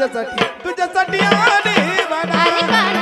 तुझ्यासाठी तुझ्यासाठी आणि बना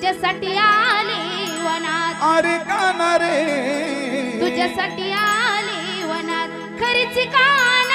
तुझ्यासाठी आली वनात. अरे काना रे? तुझ्यासाठी आली वनात. खरीच काना